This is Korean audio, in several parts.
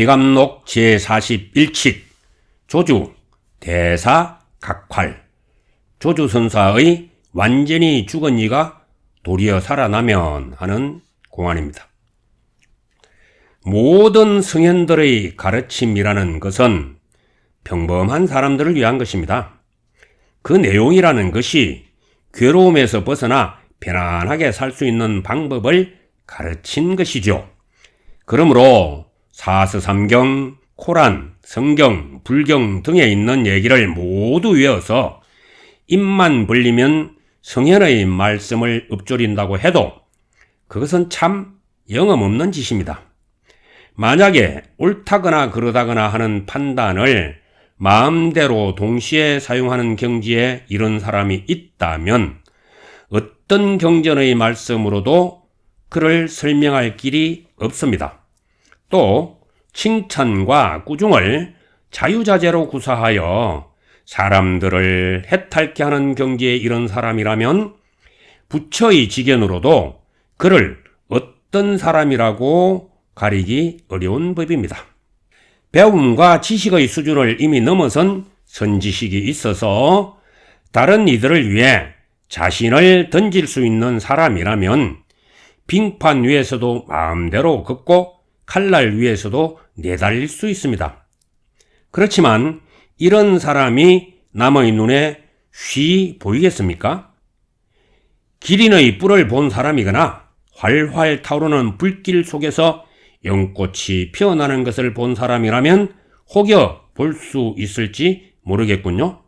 비감록 제41칙 조주 대사 각활 조주 선사의 완전히 죽은 이가 도리어 살아나면 하는 공안입니다. 모든 성현들의 가르침이라는 것은 평범한 사람들을 위한 것입니다. 그 내용이라는 것이 괴로움에서 벗어나 편안하게 살 수 있는 방법을 가르친 것이죠. 그러므로 사스삼경, 코란, 성경, 불경 등에 있는 얘기를 모두 외워서 입만 벌리면 성현의 말씀을 읊조린다고 해도 그것은 참 영험 없는 짓입니다. 만약에 옳다거나 그러다거나 하는 판단을 마음대로 동시에 사용하는 경지에 이런 사람이 있다면 어떤 경전의 말씀으로도 그를 설명할 길이 없습니다. 또 칭찬과 꾸중을 자유자재로 구사하여 사람들을 해탈케 하는 경지에 이런 사람이라면 부처의 지견으로도 그를 어떤 사람이라고 가리기 어려운 법입니다. 배움과 지식의 수준을 이미 넘어선 선지식이 있어서 다른 이들을 위해 자신을 던질 수 있는 사람이라면 빙판 위에서도 마음대로 걷고 칼날 위에서도 내달릴 수 있습니다. 그렇지만 이런 사람이 남의 눈에 쉬 보이겠습니까? 기린의 뿔을 본 사람이거나 활활 타오르는 불길 속에서 연꽃이 피어나는 것을 본 사람이라면 혹여 볼 수 있을지 모르겠군요.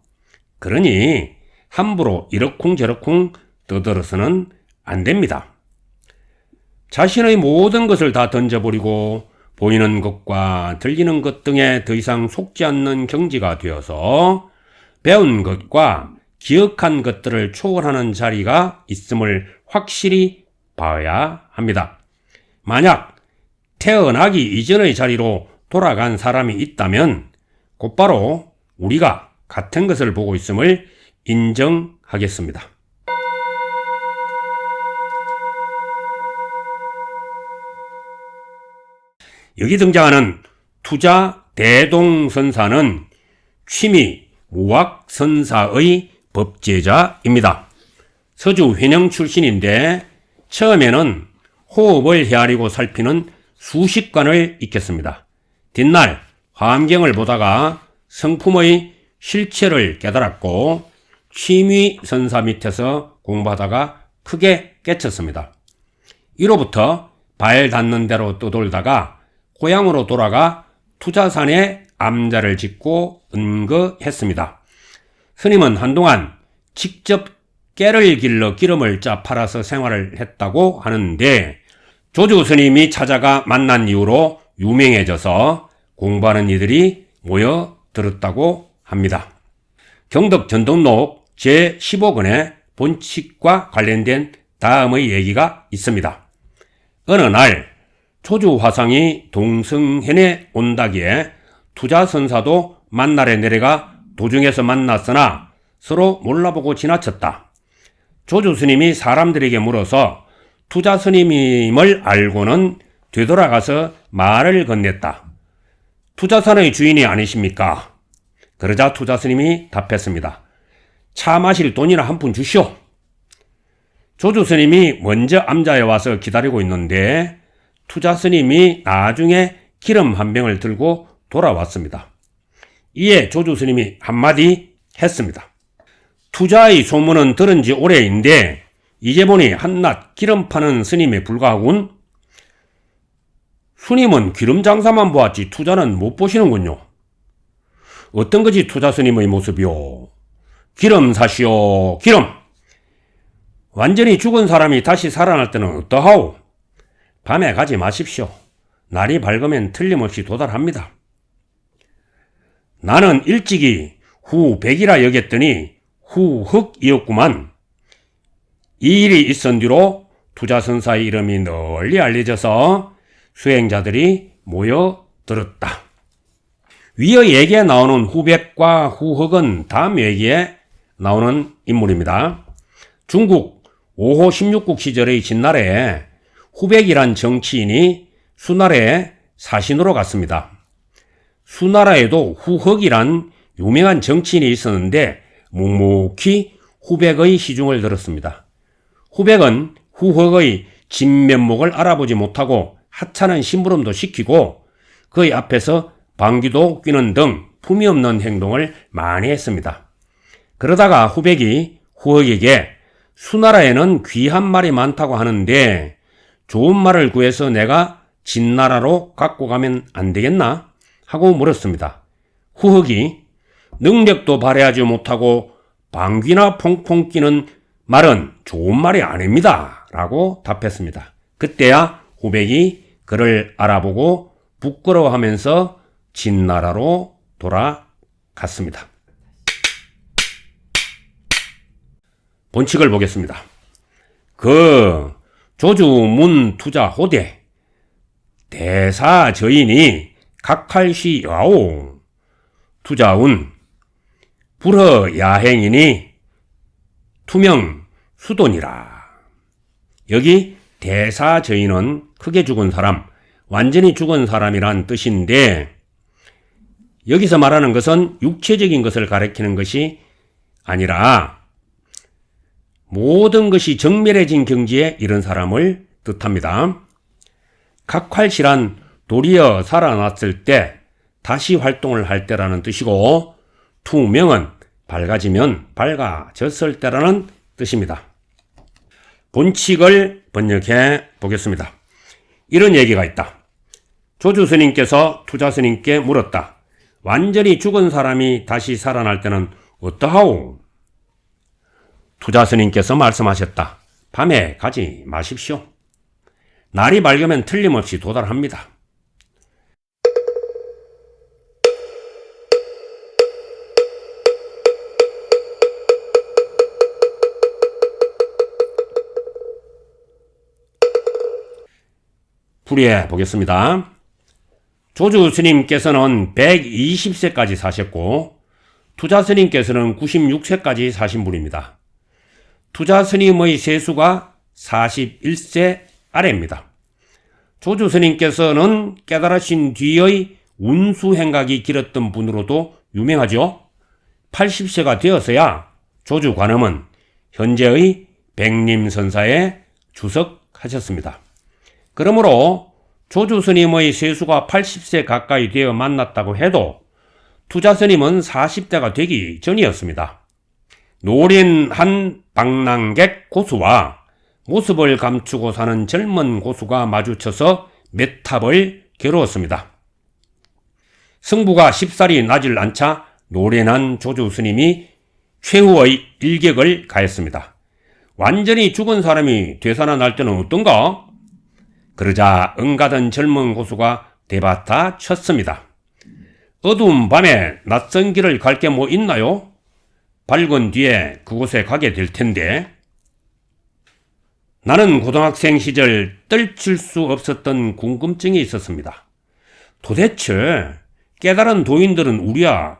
그러니 함부로 이러쿵저러쿵 떠들어서는 안 됩니다. 자신의 모든 것을 다 던져버리고 보이는 것과 들리는 것 등에 더 이상 속지 않는 경지가 되어서 배운 것과 기억한 것들을 초월하는 자리가 있음을 확실히 봐야 합니다. 만약 태어나기 이전의 자리로 돌아간 사람이 있다면 곧바로 우리가 같은 것을 보고 있음을 인정하겠습니다. 여기 등장하는 투자 대동선사는 취미 무학선사의 법제자입니다. 서주 회령 출신인데 처음에는 호흡을 헤아리고 살피는 수십관을 익혔습니다. 뒷날 화엄경을 보다가 성품의 실체를 깨달았고 취미 선사 밑에서 공부하다가 크게 깨쳤습니다. 이로부터 발 닿는 대로 떠돌다가 고향으로 돌아가 투자산에 암자를 짓고 은거했습니다. 스님은 한동안 직접 깨를 길러 기름을 짜 팔아서 생활을 했다고 하는데 조주 스님이 찾아가 만난 이후로 유명해져서 공부하는 이들이 모여 들었다고 합니다. 경덕 전동록 제15권에 본칙과 관련된 다음의 얘기가 있습니다. 어느 날 초주 화상이 동성현에 온다기에 투자선사도 만날에 내려가 도중에서 만났으나 서로 몰라보고 지나쳤다. 조주 스님이 사람들에게 물어서 투자 스님임을 알고는 되돌아가서 말을 건넸다. 투자산의 주인이 아니십니까? 그러자 투자 스님이 답했습니다. 차 마실 돈이나 한 푼 주시오. 조주 스님이 먼저 암자에 와서 기다리고 있는데 투자 스님이 나중에 기름 한 병을 들고 돌아왔습니다. 이에 조주 스님이 한마디 했습니다. 투자의 소문은 들은 지 오래인데 이제 보니 한낱 기름 파는 스님에 불과하군. 스님은 기름 장사만 보았지 투자는 못 보시는군요. 어떤 것이 투자 스님의 모습이오? 기름 사시오, 기름! 완전히 죽은 사람이 다시 살아날 때는 어떠하오? 밤에 가지 마십시오. 날이 밝으면 틀림없이 도달합니다. 나는 일찍이 후백이라 여겼더니 후흑이었구만. 이 일이 있은 뒤로 투자선사의 이름이 널리 알려져서 수행자들이 모여 들었다. 위의 얘기에 나오는 후백과 후흑은 다음 얘기에 나오는 인물입니다. 중국 5호 16국 시절의 진날에 후백이란 정치인이 수날에 사신으로 갔습니다. 수나라에도 후흑이란 유명한 정치인이 있었는데 묵묵히 후백의 시중을 들었습니다. 후백은 후흑의 진면목을 알아보지 못하고 하찮은 심부름도 시키고 그의 앞에서 방귀도 뀌는 등 품이 없는 행동을 많이 했습니다. 그러다가 후백이 후흑에게 수나라에는 귀한 말이 많다고 하는데 좋은 말을 구해서 내가 진나라로 갖고 가면 안 되겠나? 하고 물었습니다. 후흑이 능력도 발휘하지 못하고 방귀나 퐁퐁 끼는 말은 좋은 말이 아닙니다. 라고 답했습니다. 그때야 후백이 그를 알아보고 부끄러워하면서 진나라로 돌아갔습니다. 본칙을 보겠습니다. 그 조주문 투자 호대. 대사 저인이 각할시 야오. 투자운. 불허 야행이니 투명 수돈이라. 여기 대사 저인은 크게 죽은 사람, 완전히 죽은 사람이란 뜻인데 여기서 말하는 것은 육체적인 것을 가리키는 것이 아니라 모든 것이 정멸해진 경지에 이른 사람을 뜻합니다. 각활시란 도리어 살아났을 때 다시 활동을 할 때라는 뜻이고 투명은 밝아지면 밝아졌을 때라는 뜻입니다. 본칙을 번역해 보겠습니다. 이런 얘기가 있다. 조주 스님께서 투자 스님께 물었다. 완전히 죽은 사람이 다시 살아날 때는 어떠하오? 투자 스님께서 말씀하셨다. 밤에 가지 마십시오. 날이 밝으면 틀림없이 도달합니다. 풀이해 보겠습니다. 조주 스님께서는 120세까지 사셨고, 투자 스님께서는 96세까지 사신 분입니다. 투자 스님의 세수가 41세 아래입니다. 조주 스님께서는 깨달으신 뒤의 운수 행각이 길었던 분으로도 유명하죠. 80세가 되었어야 조주 관음은 현재의 백림 선사에 주석하셨습니다. 그러므로 조주 스님의 세수가 80세 가까이 되어 만났다고 해도 투자 스님은 40대가 되기 전이었습니다. 노린 한 방랑객 고수와 모습을 감추고 사는 젊은 고수가 마주쳐서 메탑을 겨루었습니다. 승부가 십살이 나질 않자 노련한 조주 스님이 최후의 일격을 가했습니다. 완전히 죽은 사람이 되살아날 때는 어떤가? 그러자 응가던 젊은 고수가 대바타 쳤습니다. 어두운 밤에 낯선 길을 갈 게 뭐 있나요? 밝은 뒤에 그곳에 가게 될 텐데. 나는 고등학생 시절 떨칠 수 없었던 궁금증이 있었습니다. 도대체 깨달은 도인들은 우리와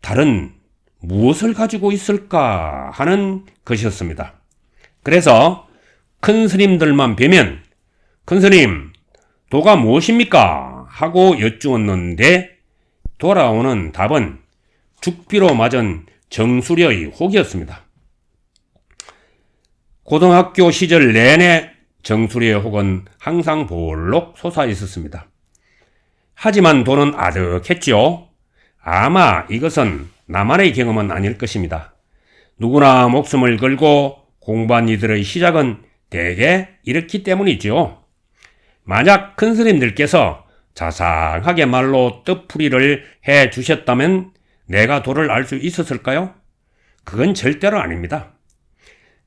다른 무엇을 가지고 있을까 하는 것이었습니다. 그래서 큰 스님들만 뵈면 큰 스님, 도가 무엇입니까? 하고 여쭈었는데 돌아오는 답은 죽비로 맞은 정수려의 혹이었습니다. 고등학교 시절 내내 정수리의 혹은 항상 볼록 솟아 있었습니다. 하지만 돈은 아득했지요. 아마 이것은 나만의 경험은 아닐 것입니다. 누구나 목숨을 걸고 공부한 이들의 시작은 대개 이렇기 때문이지요. 만약 큰 스님들께서 자상하게 말로 뜻풀이를 해 주셨다면 내가 도를 알 수 있었을까요? 그건 절대로 아닙니다.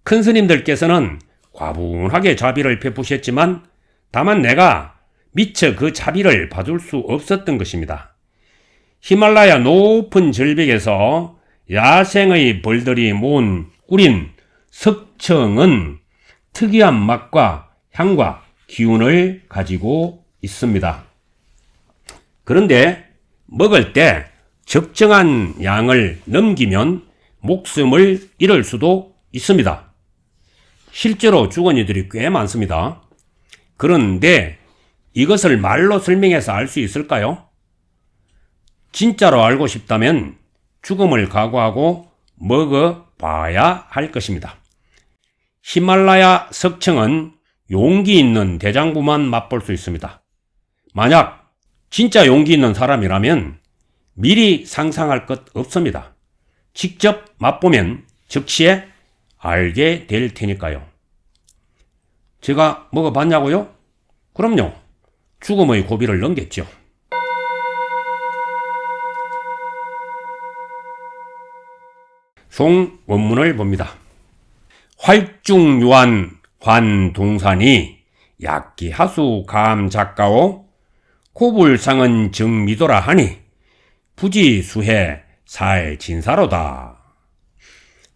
큰 스님들께서는 과분하게 자비를 베푸셨지만 다만 내가 미처 그 자비를 받을 수 없었던 것입니다. 히말라야 높은 절벽에서 야생의 벌들이 모은 꿀인 석청은 특이한 맛과 향과 기운을 가지고 있습니다. 그런데 먹을 때 적정한 양을 넘기면 목숨을 잃을 수도 있습니다. 실제로 이들이 꽤 많습니다. 그런데 이것을 말로 설명해서 알 수 있을까요? 진짜로 알고 싶다면 죽음을 각오하고 먹어봐야 할 것입니다. 히말라야 석청은 용기 있는 대장부만 맛볼 수 있습니다. 만약 진짜 용기 있는 사람이라면 미리 상상할 것 없습니다. 직접 맛보면 즉시에 알게 될 테니까요. 제가 먹어봤냐고요? 그럼요. 죽음의 고비를 넘겼죠. 송 원문을 봅니다. 활중유한 관동산이 약기하수 감작가오 고불상은 정미도라 하니 부지수해 살 진사로다.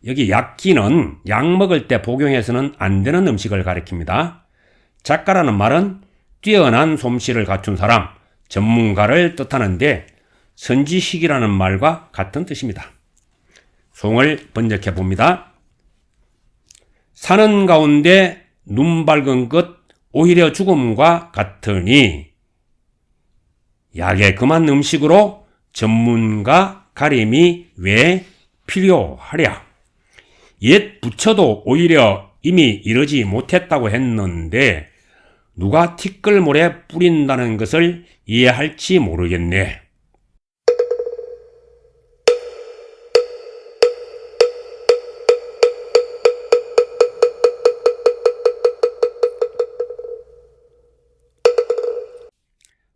여기 약기는 약 먹을 때 복용해서는 안 되는 음식을 가리킵니다. 작가라는 말은 뛰어난 솜씨를 갖춘 사람, 전문가를 뜻하는데 선지식이라는 말과 같은 뜻입니다. 송을 번역해 봅니다. 사는 가운데 눈 밝은 것 오히려 죽음과 같으니 약의 금한 음식으로 전문가 가림이 왜 필요하랴? 옛 부처도 오히려 이미 이러지 못했다고 했는데 누가 티끌모래 뿌린다는 것을 이해할지 모르겠네.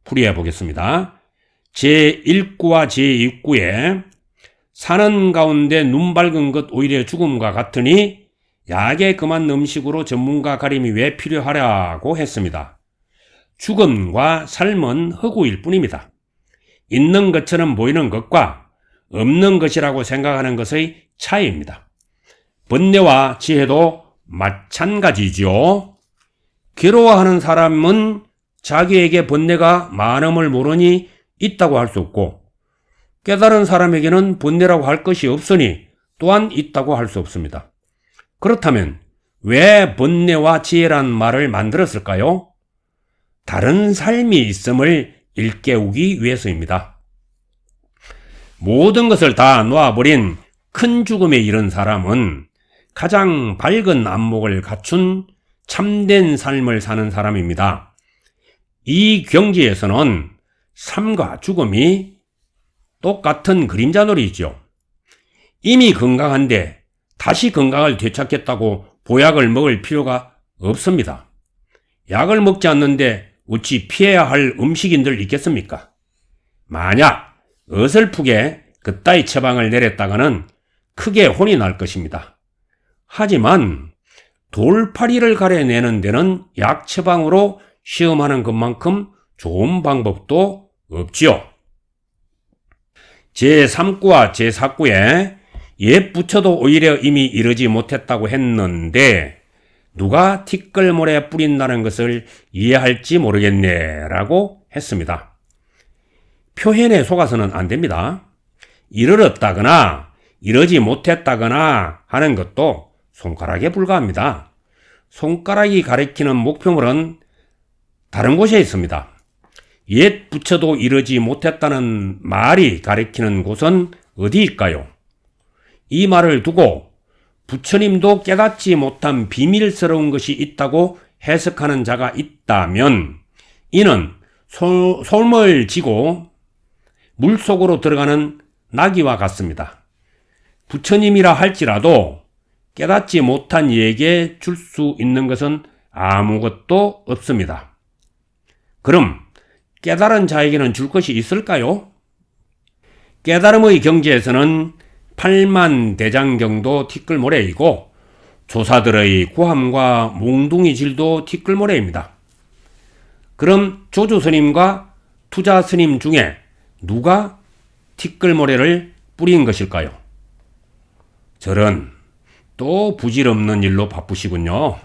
풀이해 보겠습니다. 제1구와 제2구에 사는 가운데 눈 밝은 것 오히려 죽음과 같으니 약에 금한 음식으로 전문가 가림이 왜 필요하냐고 했습니다. 죽음과 삶은 허구일 뿐입니다. 있는 것처럼 보이는 것과 없는 것이라고 생각하는 것의 차이입니다. 번뇌와 지혜도 마찬가지죠. 괴로워하는 사람은 자기에게 번뇌가 많음을 모르니 있다고 할 수 없고 깨달은 사람에게는 번뇌라고 할 것이 없으니 또한 있다고 할 수 없습니다. 그렇다면 왜 번뇌와 지혜란 말을 만들었을까요? 다른 삶이 있음을 일깨우기 위해서입니다. 모든 것을 다 놓아버린 큰 죽음에 이른 사람은 가장 밝은 안목을 갖춘 참된 삶을 사는 사람입니다. 이 경지에서는 삶과 죽음이 똑같은 그림자놀이죠. 이미 건강한데 다시 건강을 되찾겠다고 보약을 먹을 필요가 없습니다. 약을 먹지 않는데 어찌 피해야 할 음식인들 있겠습니까? 만약 어설프게 그따위 처방을 내렸다가는 크게 혼이 날 것입니다. 하지만 돌파리를 가려내는 데는 약 처방으로 시험하는 것만큼 좋은 방법도 없지요. 제3구와 제4구에 옛 부처도 오히려 이미 이르지 못했다고 했는데 누가 티끌모래 뿌린다는 것을 이해할지 모르겠네 라고 했습니다. 표현에 속아서는 안 됩니다. 이르렀다거나 이러지 못했다거나 하는 것도 손가락에 불과합니다. 손가락이 가리키는 목표물은 다른 곳에 있습니다. 옛 부처도 이르지 못했다는 말이 가리키는 곳은 어디일까요? 이 말을 두고 부처님도 깨닫지 못한 비밀스러운 것이 있다고 해석하는 자가 있다면 이는 솔, 솔을 지고 물 속으로 들어가는 나귀와 같습니다. 부처님이라 할지라도 깨닫지 못한 이에게 줄 수 있는 것은 아무것도 없습니다. 그럼 깨달은 자에게는 줄 것이 있을까요? 깨달음의 경지에서는 8만 대장경도 티끌모래이고 조사들의 고함과 몽둥이 질도 티끌모래입니다. 그럼 조주 스님과 투자 스님 중에 누가 티끌모래를 뿌린 것일까요? 저런 또 부질없는 일로 바쁘시군요.